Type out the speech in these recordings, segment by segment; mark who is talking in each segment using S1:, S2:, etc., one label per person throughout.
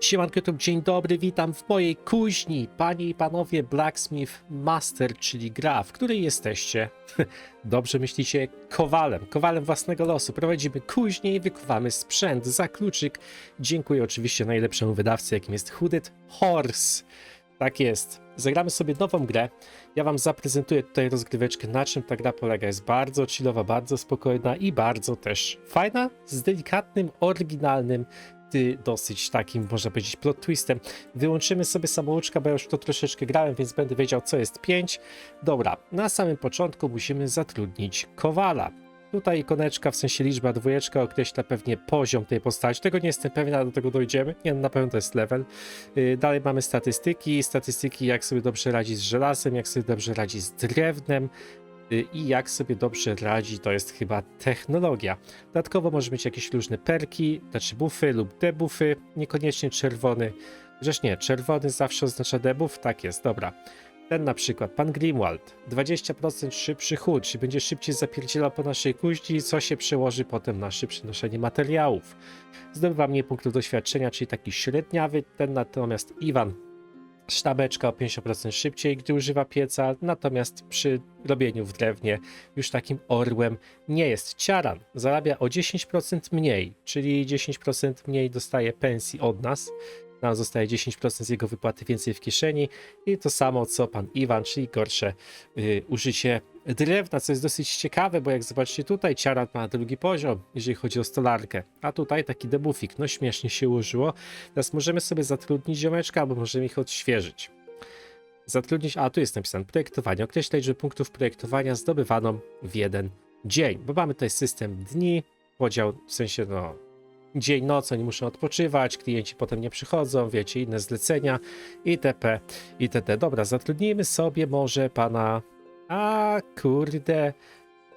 S1: Siemanko YouTube, dzień dobry, witam w mojej kuźni, panie i panowie Blacksmith Master, czyli gra, w której jesteście, dobrze myślicie, kowalem, kowalem własnego losu. Prowadzimy kuźnię i wykuwamy sprzęt za kluczyk. Dziękuję oczywiście najlepszemu wydawcy, jakim jest Hooded Horse. Tak jest. Zagramy sobie nową grę. Ja wam zaprezentuję tutaj rozgryweczkę, na czym ta gra polega. Jest bardzo chillowa, bardzo spokojna i bardzo też fajna, z delikatnym, oryginalnym dosyć takim, można powiedzieć, plot twistem. Wyłączymy sobie samouczka, bo ja już to troszeczkę grałem, więc będę wiedział, co jest 5. Dobra, na samym początku musimy zatrudnić kowala. Tutaj ikoneczka, w sensie liczba dwójeczka określa pewnie poziom tej postaci. Tego nie jestem pewien, ale do tego dojdziemy. Nie, no, na pewno to jest level. Yy, dalej mamy statystyki. Statystyki, jak sobie dobrze radzi z żelazem, jak sobie dobrze radzi z drewnem, y, i jak sobie dobrze radzi, to jest chyba technologia. Dodatkowo może mieć jakieś różne perki, znaczy buffy lub debuffy, niekoniecznie czerwony. Chociaż nie, czerwony zawsze oznacza debuff, tak jest, dobra. Ten na przykład, pan Grimwald, 20% szybszy chód, czyli będzie szybciej zapierdzielał po naszej kuźni, co się przełoży potem na szybsze noszenie materiałów. Zdobywa mniej punktów doświadczenia, czyli taki średniawy, ten natomiast Iwan sztabeczka o 50% szybciej, gdy używa pieca, natomiast przy robieniu w drewnie już takim orłem nie jest. Ciaran zarabia o 10% mniej, czyli 10% mniej dostaje pensji od nas. Nam zostaje 10% z jego wypłaty więcej w kieszeni i to samo co pan Iwan, czyli gorsze y, użycie drewna, co jest dosyć ciekawe, bo jak zobaczycie tutaj, Ciaran ma drugi poziom, jeżeli chodzi o stolarkę, a tutaj taki debuffik, no śmiesznie się ułożyło. Teraz możemy sobie zatrudnić ziomeczka, albo możemy ich odświeżyć. Zatrudnić, a tu jest napisane projektowanie, określa liczbę punktów projektowania zdobywaną w jeden dzień, bo mamy tutaj system dni, podział w sensie no dzień, noc, oni muszą odpoczywać, klienci potem nie przychodzą, wiecie, inne zlecenia itp. itd. Dobra, zatrudnijmy sobie może pana, a kurde,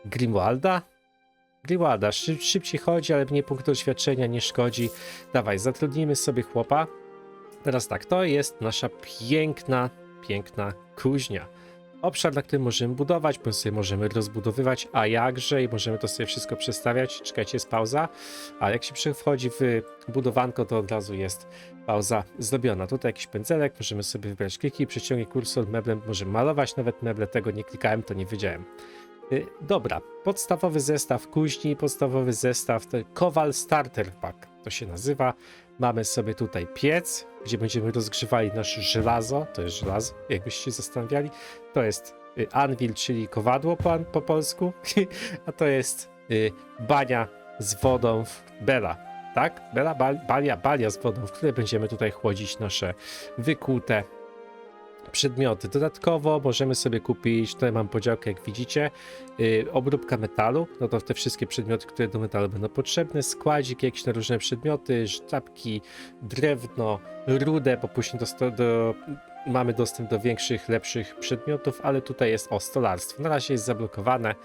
S1: Grimwalda? Grimwalda, Szyb, szybciej chodzi, ale mniej punktów doświadczenia nie szkodzi. Dawaj, zatrudnijmy sobie chłopa. Teraz tak, to jest nasza piękna, piękna kuźnia. Obszar, na którym możemy budować, bądź sobie możemy rozbudowywać, a jakże, i możemy to sobie wszystko przestawiać. Czekajcie, jest pauza. A jak się wchodzi w budowanko, to od razu jest pauza zrobiona. Tutaj jakiś pędzelek, możemy sobie wybrać kliki, przeciągnij kursor meblem, możemy malować nawet meble, tego nie klikałem, to nie wiedziałem. Y, Dobra, podstawowy zestaw kuźni, podstawowy zestaw Kowal Starter Pack, to się nazywa. Mamy sobie tutaj piec, gdzie będziemy rozgrzewali nasze żelazo, to jest żelazo, jakbyście się zastanawiali. To jest y, anvil, czyli kowadło po, po polsku, a to jest y, bania z wodą w bela, tak? Bela, bal, balia, balia z wodą, w której będziemy tutaj chłodzić nasze wykute przedmioty. Dodatkowo możemy sobie kupić, tutaj mam podziałkę jak widzicie, yy, obróbka metalu, no to te wszystkie przedmioty, które do metalu będą potrzebne, składzik, jakieś na różne przedmioty, sztabki, drewno, rudę, bo później do, do, mamy dostęp do większych, lepszych przedmiotów, ale tutaj jest o stolarstwo. Na razie jest zablokowane,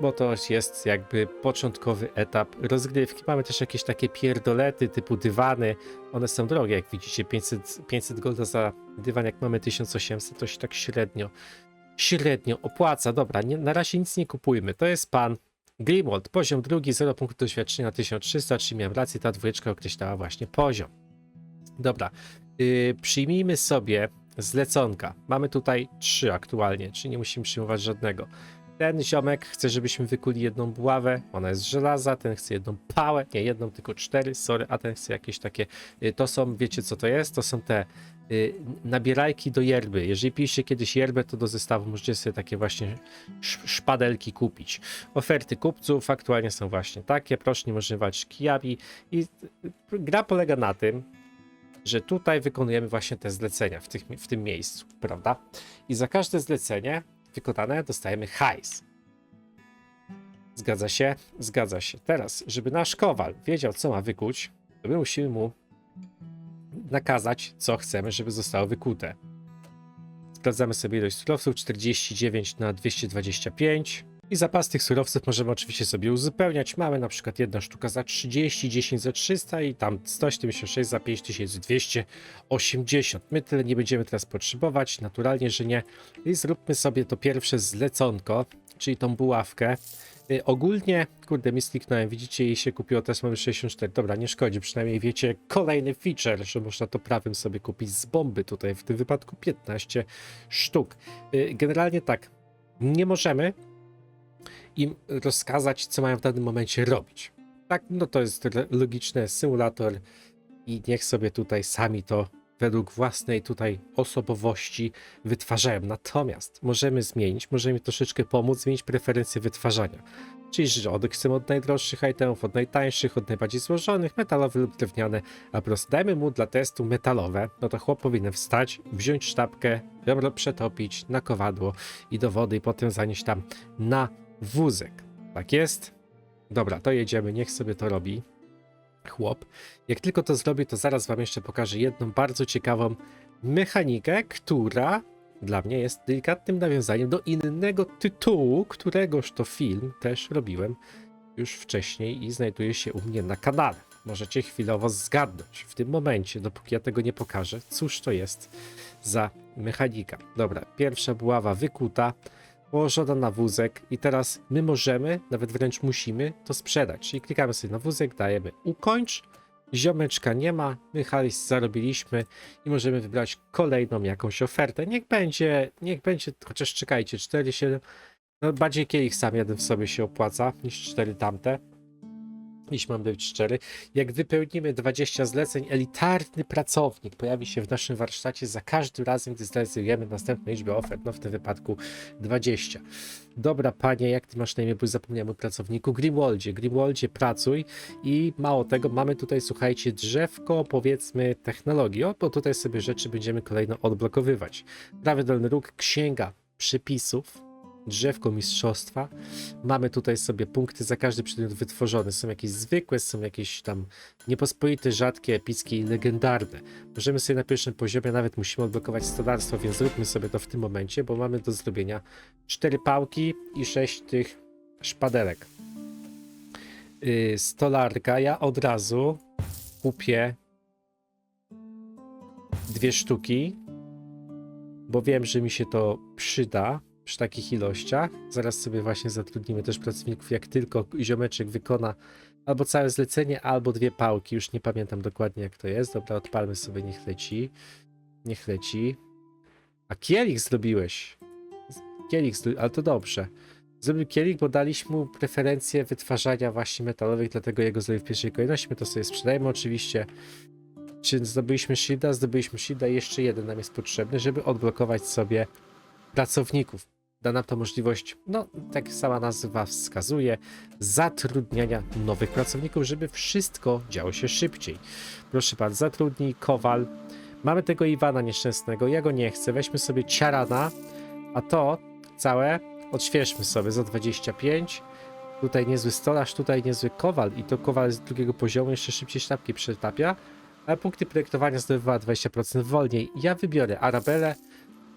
S1: bo to jest jakby początkowy etap rozgrywki. Mamy też jakieś takie pierdolety typu dywany, one są drogie, jak widzicie, 500, 500 golda za dywan, jak mamy 1800, to się tak średnio, średnio opłaca. Dobra, nie, na razie nic nie kupujmy. To jest pan Grimwald, poziom drugi, 0 punktów doświadczenia 1300, czyli miałem rację, ta dwójeczka określała właśnie poziom. Dobra, yy, przyjmijmy sobie zleconka. Mamy tutaj trzy aktualnie, czyli nie musimy przyjmować żadnego. Ten ziomek chce, żebyśmy wykuli jedną buławę, ona jest z żelaza, ten chce jedną pałę, nie jedną, tylko cztery, sorry, a ten chce jakieś takie, y, to są, wiecie co to jest? To są te y, nabierajki do yerby. Jeżeli piliście kiedyś yerbę, to do zestawu możecie sobie takie właśnie sz- szpadelki kupić. Oferty kupców aktualnie są właśnie takie, proszę nie używać kijami i y, gra polega na tym, że tutaj wykonujemy właśnie te zlecenia w, tych, w tym miejscu, prawda? I za każde zlecenie wykonane dostajemy hajs. Zgadza się? Zgadza się. Teraz, żeby nasz kowal wiedział, co ma wykuć, to my musimy mu nakazać, co chcemy, żeby zostało wykute. Sprawdzamy sobie ilość surowców 49 na 225 i zapas tych surowców możemy oczywiście sobie uzupełniać. Mamy na przykład jedna sztuka za 30, 10 za 300 i tam 176 za 5280. My tyle nie będziemy teraz potrzebować, naturalnie, że nie. I zróbmy sobie to pierwsze zleconko, czyli tą buławkę. Y, Ogólnie, kurde, mi skliknąłem, widzicie, jej się kupiło, teraz mamy 64. Dobra, nie szkodzi, przynajmniej wiecie kolejny feature, że można to prawym sobie kupić z bomby, tutaj w tym wypadku 15 sztuk. Y, Generalnie tak, nie możemy im rozkazać, co mają w danym momencie robić. Tak, no to jest logiczne, symulator i niech sobie tutaj sami to według własnej tutaj osobowości wytwarzają. Natomiast możemy zmienić, możemy troszeczkę pomóc, zmienić preferencje wytwarzania. Czyli, że chcemy od najdroższych itemów, od najtańszych, od najbardziej złożonych, metalowe lub drewniane, a po dajmy mu dla testu metalowe, no to chłop powinien wstać, wziąć sztabkę, ją przetopić na kowadło i do wody i potem zanieść tam na wózek. Tak jest? Dobra, to jedziemy, niech sobie to robi chłop. Jak tylko to zrobi, to zaraz wam jeszcze pokażę jedną bardzo ciekawą mechanikę, która dla mnie jest delikatnym nawiązaniem do innego tytułu, któregoż to film też robiłem już wcześniej i znajduje się u mnie na kanale. Możecie chwilowo zgadnąć w tym momencie, dopóki ja tego nie pokażę, cóż to jest za mechanika. Dobra, pierwsza buława wykuta, położona na wózek i teraz my możemy, nawet wręcz musimy to sprzedać. Czyli klikamy sobie na wózek, dajemy ukończ, ziomeczka nie ma, my hajs zarobiliśmy i możemy wybrać kolejną jakąś ofertę. Niech będzie, niech będzie, chociaż czekajcie, 4,7, no bardziej kielich sam jeden w sobie się opłaca niż 4 tamte. Jeśli mam być szczery, jak wypełnimy 20 zleceń, elitarny pracownik pojawi się w naszym warsztacie za każdym razem, gdy zrealizujemy następną liczbę ofert, no w tym wypadku 20. Dobra panie, jak ty masz na imię, bo zapomniałem o pracowniku, Grimwaldzie, Grimwaldzie pracuj. I mało tego, mamy tutaj, słuchajcie, drzewko, powiedzmy, technologii, o, bo tutaj sobie rzeczy będziemy kolejno odblokowywać. Prawy dolny róg, księga przypisów, drzewko mistrzostwa. Mamy tutaj sobie punkty za każdy przedmiot wytworzony. Są jakieś zwykłe, są jakieś tam niepospolite, rzadkie, epickie i legendarne. Możemy sobie na pierwszym poziomie nawet musimy odblokować stolarstwo, więc zróbmy sobie to w tym momencie, bo mamy do zrobienia cztery pałki i sześć tych szpadelek. Yy, stolarka, ja od razu kupię dwie sztuki, bo wiem, że mi się to przyda przy takich ilościach. Zaraz sobie właśnie zatrudnimy też pracowników, jak tylko ziomeczek wykona albo całe zlecenie, albo dwie pałki. Już nie pamiętam dokładnie jak to jest. Dobra, odpalmy sobie, niech leci. Niech leci. A kielich zrobiłeś. Kielich, ale to dobrze. Zrobił kielich, bo daliśmy mu preferencję wytwarzania właśnie metalowych, dlatego jego zrobił w pierwszej kolejności. My to sobie sprzedajemy oczywiście. Czy zdobyliśmy shielda? Zdobyliśmy shielda jeszcze jeden nam jest potrzebny, żeby odblokować sobie pracowników. Da nam to możliwość, no tak sama nazwa wskazuje, zatrudniania nowych pracowników, żeby wszystko działo się szybciej. Proszę bardzo, zatrudnij Kowal. Mamy tego Iwana nieszczęsnego, ja go nie chcę. Weźmy sobie Ciarana, a to całe odświeżmy sobie za 25. Tutaj niezły stolarz, tutaj niezły Kowal i to Kowal z drugiego poziomu jeszcze szybciej sztabki przetapia, ale punkty projektowania zdobywała 20% wolniej. Ja wybiorę Arabelę,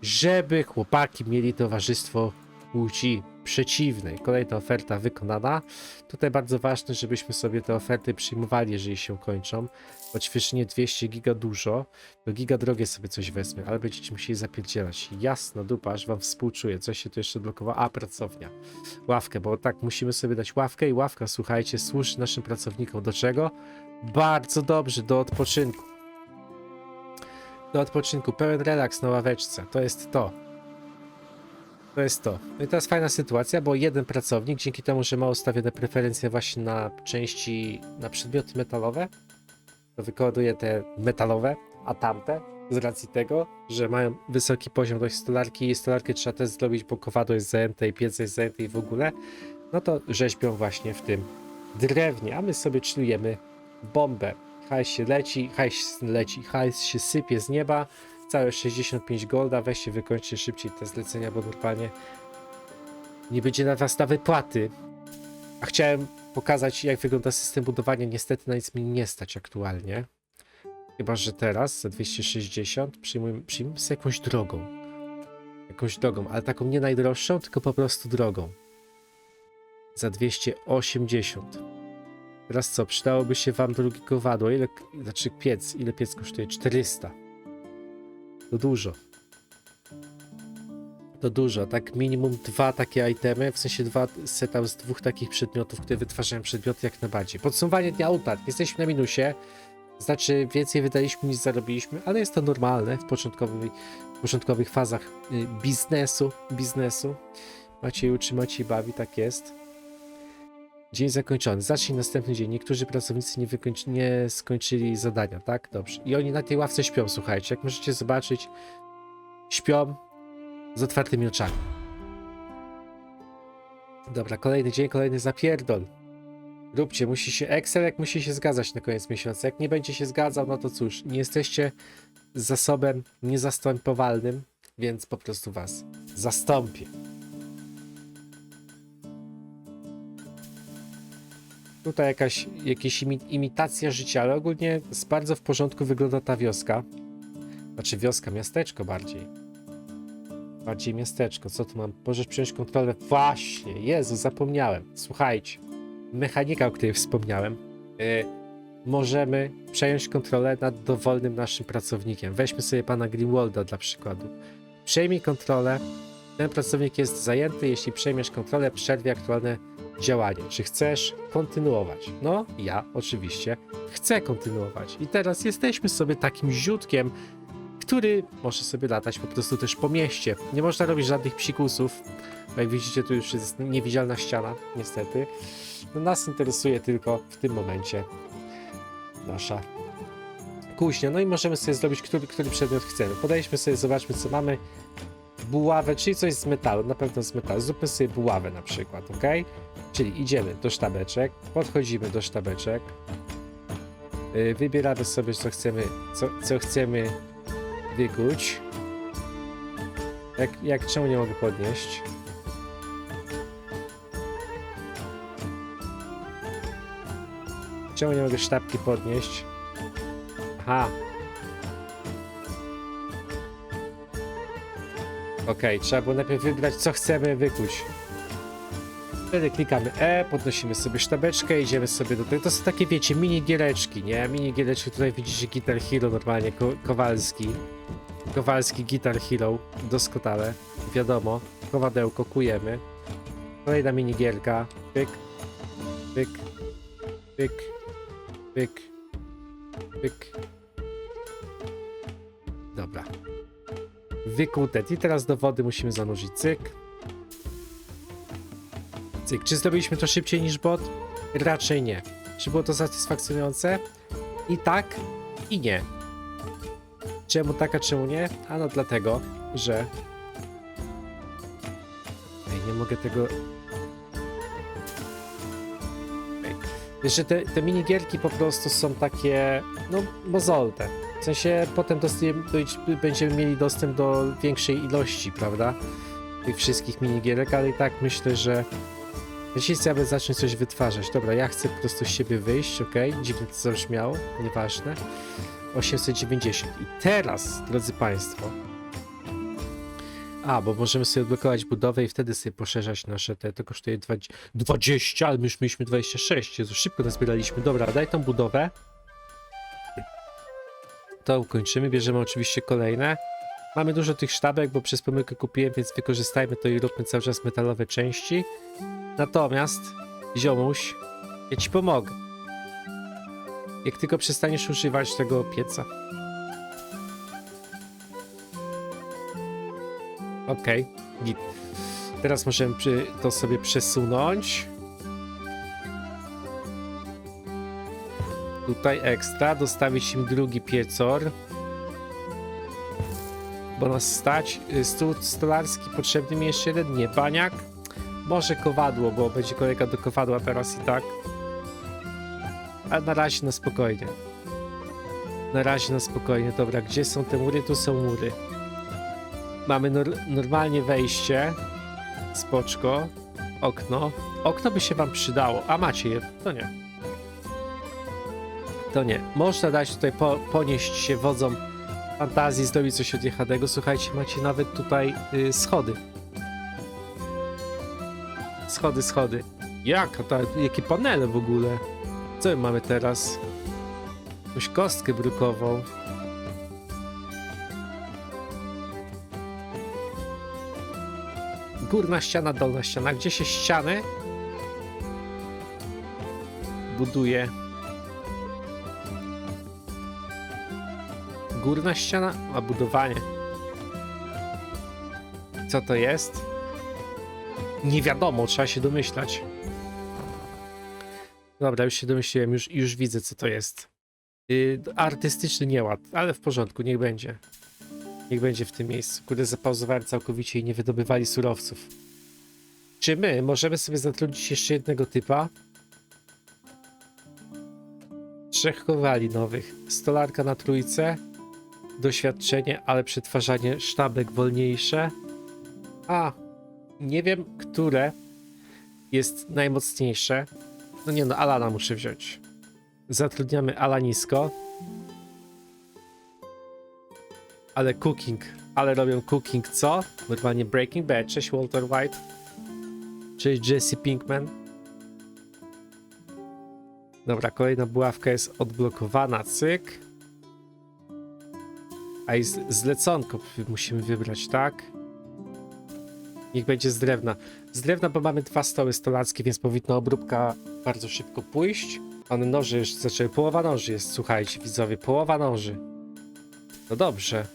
S1: żeby chłopaki mieli towarzystwo płci przeciwnej. Kolejna oferta wykonana. Tutaj bardzo ważne, żebyśmy sobie te oferty przyjmowali, jeżeli się kończą. Odświeżenie 200 giga dużo, to giga drogie sobie coś wezmę, ale będziecie musieli zapierdzielać. Jasno, dupa, aż wam współczuję. Coś się tu jeszcze blokowało. A, pracownia. Ławkę, bo tak, musimy sobie dać ławkę i ławka, słuchajcie, służy naszym pracownikom do czego? Bardzo dobrze, do odpoczynku do odpoczynku, pełen relaks na ławeczce. To jest to. To jest to. No i teraz fajna sytuacja, bo jeden pracownik, dzięki temu, że ma ustawione preferencje właśnie na części, na przedmioty metalowe, to wykonuje te metalowe, a tamte z racji tego, że mają wysoki poziom dość stolarki i stolarkę trzeba też zrobić, bo kowadło jest zajęte i piec jest zajęty i w ogóle, no to rzeźbią właśnie w tym drewnie, a my sobie czujemy bombę. Hajs się leci, hajs leci, hajs się sypie z nieba, całe 65 golda, weźcie wykończcie szybciej te zlecenia, bo normalnie nie będzie na was na wypłaty. A chciałem pokazać jak wygląda system budowania, niestety na nic mi nie stać aktualnie. Chyba, że teraz za 260 przyjmujemy, przyjmujemy sobie jakąś drogą. Jakąś drogą, ale taką nie najdroższą, tylko po prostu drogą. Za 280. Teraz co, przydałoby się wam drugie kowadło, ile, znaczy piec, ile piec kosztuje? 400. To dużo. To dużo, tak minimum dwa takie itemy, w sensie dwa seta z dwóch takich przedmiotów, które wytwarzają przedmioty jak najbardziej. Podsumowanie dnia utarg. Jesteśmy na minusie, znaczy więcej wydaliśmy niż zarobiliśmy, ale jest to normalne w początkowej, w początkowych fazach y, biznesu, biznesu. Maciej uczy, Maciej bawi, tak jest. Dzień zakończony. Zacznij następny dzień. Niektórzy pracownicy nie, nie skończyli zadania, tak? Dobrze. I oni na tej ławce śpią, słuchajcie. Jak możecie zobaczyć, śpią z otwartymi oczami. Dobra, kolejny dzień, kolejny zapierdol. Róbcie, musi się Excel, jak musi się zgadzać na koniec miesiąca. Jak nie będzie się zgadzał, no to cóż, nie jesteście zasobem niezastępowalnym, więc po prostu was zastąpię. Tutaj jakaś imi, imitacja życia, ale ogólnie z bardzo w porządku wygląda ta wioska. Znaczy wioska, miasteczko bardziej. Bardziej miasteczko. Co tu mam? Możesz przejąć kontrolę. Właśnie, Jezu, zapomniałem. Słuchajcie, mechanika, o której wspomniałem. Yy, możemy przejąć kontrolę nad dowolnym naszym pracownikiem. Weźmy sobie pana Grimwalda dla przykładu. Przejmij kontrolę. Ten pracownik jest zajęty. Jeśli przejmiesz kontrolę, przerwie aktualne działanie. Czy chcesz kontynuować? No, ja oczywiście chcę kontynuować. I teraz jesteśmy sobie takim ziutkiem, który może sobie latać po prostu też po mieście. Nie można robić żadnych psikusów. Jak widzicie, tu już jest niewidzialna ściana, niestety. No, nas interesuje tylko w tym momencie nasza kuźnia. No i możemy sobie zrobić, który, który przedmiot chcemy. Podejdźmy sobie, zobaczmy, co mamy. Buławę, czyli coś z metalu, na pewno z metalu. Zróbmy sobie buławę na przykład, ok? Czyli idziemy do sztabeczek, podchodzimy do sztabeczek, yy, wybieramy sobie, co chcemy, co, co chcemy wykuć. Jak, jak, czemu nie mogę podnieść? Czemu nie mogę sztabki podnieść? Aha. Okej, trzeba było najpierw wybrać, co chcemy wykuć. Wtedy klikamy E, podnosimy sobie sztabeczkę, idziemy sobie do tego. To są takie, wiecie, mini giereczki, nie? Mini giereczki, tutaj widzicie Guitar Hero normalnie, Ko Kowalski. Kowalski Guitar Hero, doskonale, wiadomo. Kowadełko, kujemy. Kolejna mini gierka, pyk, pyk, pyk, pyk, pyk. Dobra. Wykute. I teraz do wody musimy zanurzyć cyk. Cyk. Czy zrobiliśmy to szybciej niż bot? Raczej nie. Czy było to satysfakcjonujące? I tak, i nie. Czemu tak, a czemu nie? Ano dlatego, że... Ej, nie mogę tego... Ej. Że te, te minigierki po prostu są takie, no, mozolte. W sensie potem będziemy mieli dostęp do większej ilości, prawda? Tych wszystkich minigierek, ale i tak myślę, że jeśli chcę, aby zacząć coś wytwarzać. Dobra, ja chcę po prostu z siebie wyjść, ok? Dziwnie to zabrzmiało, nieważne. 890. I teraz, drodzy Państwo. A, bo możemy sobie odblokować budowę i wtedy sobie poszerzać nasze te. To kosztuje 20, 20 ale my już mieliśmy 26. Jezu, szybko nazbieraliśmy. Dobra, daj tą budowę. To ukończymy. Bierzemy oczywiście kolejne. Mamy dużo tych sztabek, bo przez pomyłkę kupiłem, więc wykorzystajmy to i róbmy cały czas metalowe części. Natomiast, ziomuś, ja ci pomogę. Jak tylko przestaniesz używać tego pieca. Okej, git. Teraz możemy to sobie przesunąć. Tutaj ekstra, dostawić im drugi piecor. Bo nas stać. Y, Stół stolarski potrzebny mi jeszcze jeden, nie baniak. Może kowadło, bo będzie kolejka do kowadła teraz i tak. A na razie na spokojnie. Na razie na spokojnie. Dobra, gdzie są te mury? Tu są mury. Mamy nor normalnie wejście. Spoczko. Okno. Okno by się wam przydało. A macie je? To nie. To nie. Można dać tutaj po ponieść się wodzom fantazji, zrobić coś odjechanego. Słuchajcie, macie nawet tutaj y, schody. Schody, schody. Jak? Ta, jakie panele w ogóle? Co my mamy teraz? Jakąś kostkę brukową. Górna ściana, dolna ściana. Gdzie się ściany buduje? Górna ściana, a budowanie. Co to jest? Nie wiadomo, trzeba się domyślać. Dobra, już się domyśliłem, już, już widzę, co to jest. Yy, artystyczny nieład, ale w porządku, niech będzie. Niech będzie w tym miejscu. Kurde, zapauzowałem całkowicie i nie wydobywali surowców. Czy my możemy sobie zatrudnić jeszcze jednego typa? Trzech kowali nowych. Stolarka na trójce. Doświadczenie, ale przetwarzanie sztabek wolniejsze. A, nie wiem, które jest najmocniejsze. No nie no, Alana muszę wziąć. Zatrudniamy Alanisko. Ale cooking, ale robią cooking co? Normalnie Breaking Bad. Cześć Walter White. Cześć Jesse Pinkman. Dobra, kolejna buławka jest odblokowana, cyk. A i zleconko musimy wybrać, tak? Niech będzie z drewna. Z drewna, bo mamy dwa stoły stolackie, więc powinna obróbka bardzo szybko pójść. One noże już zaczęły. Połowa noży jest, słuchajcie, widzowie, połowa noży. No dobrze.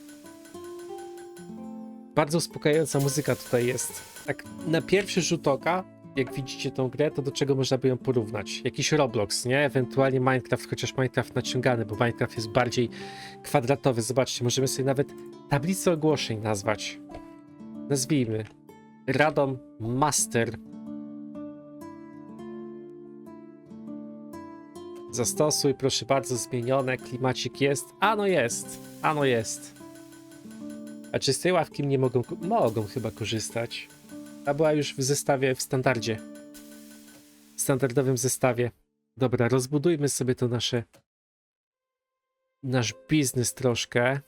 S1: Bardzo uspokajająca muzyka tutaj jest. Tak na pierwszy rzut oka, jak widzicie tą grę, to do czego można by ją porównać? Jakiś Roblox, nie? Ewentualnie Minecraft, chociaż Minecraft naciągany, bo Minecraft jest bardziej kwadratowy. Zobaczcie, możemy sobie nawet tablicę ogłoszeń nazwać. Nazwijmy. Radom Master. Zastosuj, proszę bardzo, zmienione. Klimacik jest. Ano jest. Ano jest. A czy z tej ławki nie mogą, mogą chyba korzystać? Ta była już w zestawie, w standardzie. W standardowym zestawie. Dobra, rozbudujmy sobie to nasze... Nasz biznes troszkę.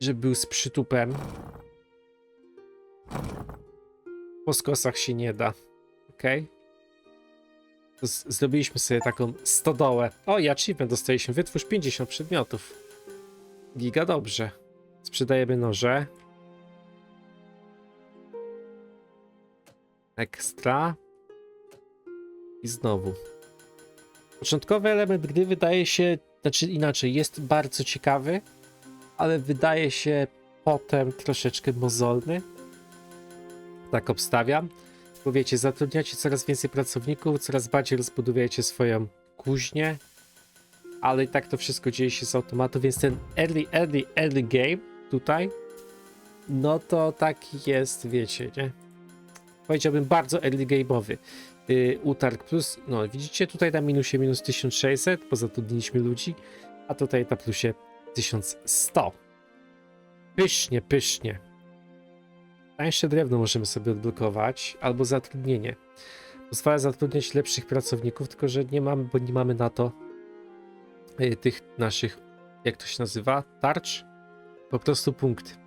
S1: Żeby był z przytupem. Po skosach się nie da. Ok. Zrobiliśmy sobie taką stodołę. O, i achievement dostaliśmy. Wytwórz 50 przedmiotów. Giga dobrze. Sprzedajemy noże. Ekstra. I znowu. Początkowy element gry wydaje się, znaczy inaczej, jest bardzo ciekawy, ale wydaje się potem troszeczkę mozolny. Tak obstawiam. Bo wiecie, zatrudniacie coraz więcej pracowników, coraz bardziej rozbudowujecie swoją kuźnię, ale i tak to wszystko dzieje się z automatu, więc ten early, early, early game tutaj, no to taki jest, wiecie, nie? Powiedziałbym bardzo early game'owy. Yy, utarg plus, no widzicie tutaj na minusie minus 1600, bo zatrudniliśmy ludzi, a tutaj na plusie 1100. Pysznie, pysznie. Tańsze drewno możemy sobie odblokować, albo zatrudnienie. Pozwala zatrudniać lepszych pracowników, tylko że nie mamy, bo nie mamy na to y, tych naszych, jak to się nazywa, tarcz? Po prostu punkt.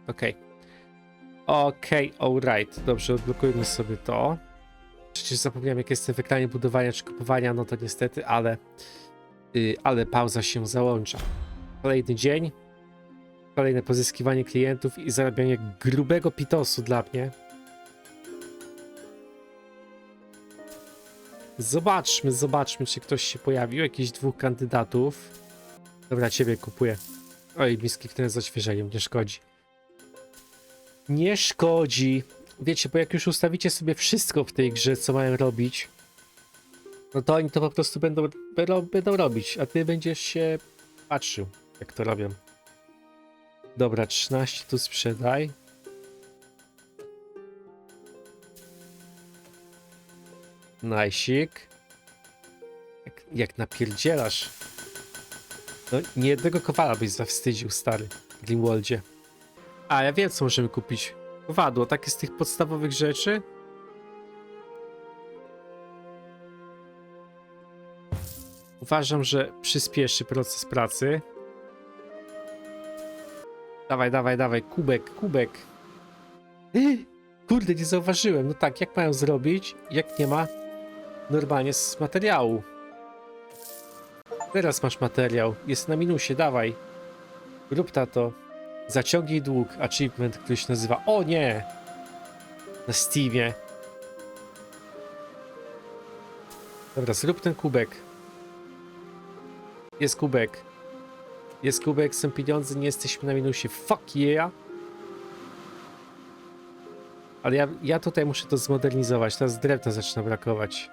S1: Ok. Ok, alright. Dobrze, odblokujmy sobie to. Przecież zapomniałem, jak jestem w ekranie budowania czy kupowania, no to niestety, ale, y, ale pauza się załącza. Kolejny dzień. Kolejne pozyskiwanie klientów i zarabianie grubego pitosu dla mnie. Zobaczmy, zobaczmy, czy ktoś się pojawił. Jakichś dwóch kandydatów. Dobra, ciebie kupuję. Oj, miski ten z odświeżeniem, nie szkodzi. Nie szkodzi. Wiecie, bo jak już ustawicie sobie wszystko w tej grze, co mają robić, no to oni to po prostu będą, będą, robić, a ty będziesz się patrzył, jak to robią. Dobra, 13 tu sprzedaj. Najsik. Jak, jak napierdzielasz. No, nie jednego kowala byś zawstydził, stary, w Grimwaldzie. A, ja wiem, co możemy kupić. Kowadło, takie z tych podstawowych rzeczy. Uważam, że przyspieszy proces pracy. Dawaj, dawaj, dawaj, kubek, kubek. Kurde, nie zauważyłem. No tak, jak mają zrobić, jak nie ma normalnie z materiału? Teraz masz materiał, jest na minusie, dawaj. Rób to. Zaciągnij dług, achievement, który się nazywa. O nie! Na Steamie. Dobra, zrób ten kubek. Jest kubek. Jest kubek, są pieniądze, nie jesteśmy na minusie. Fuck yeah! Ale ja, ja tutaj muszę to zmodernizować. Teraz drewna zaczyna brakować.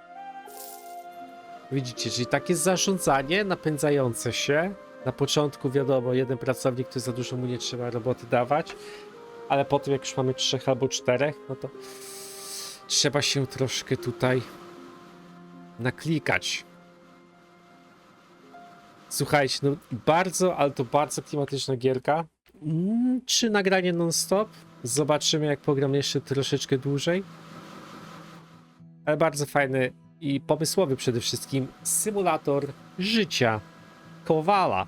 S1: Widzicie, czyli takie zarządzanie napędzające się. Na początku wiadomo, jeden pracownik, to za dużo mu nie trzeba roboty dawać, ale potem jak już mamy trzech albo czterech, no to trzeba się troszkę tutaj naklikać. Słuchajcie, no bardzo, ale to bardzo klimatyczna gierka. Mm, Czy nagranie non-stop? Zobaczymy, jak program jeszcze troszeczkę dłużej. Ale bardzo fajny i pomysłowy przede wszystkim symulator życia Kowala.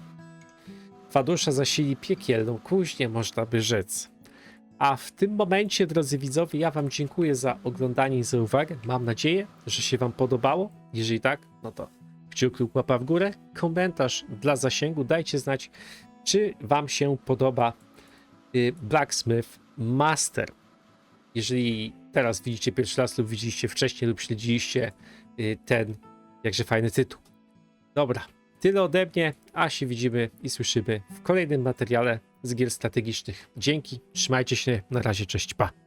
S1: Fadusza zasili piekielną kuźnię, można by rzec. A w tym momencie, drodzy widzowie, ja Wam dziękuję za oglądanie i za uwagę. Mam nadzieję, że się Wam podobało. Jeżeli tak, no to kciuk lub łapa w górę, komentarz dla zasięgu. Dajcie znać, czy Wam się podoba y, Blacksmith Master. Jeżeli teraz widzicie pierwszy raz lub widzieliście wcześniej lub śledziliście y, ten jakże fajny tytuł. Dobra, tyle ode mnie, a się widzimy i słyszymy w kolejnym materiale z gier strategicznych. Dzięki, trzymajcie się, na razie, cześć, pa.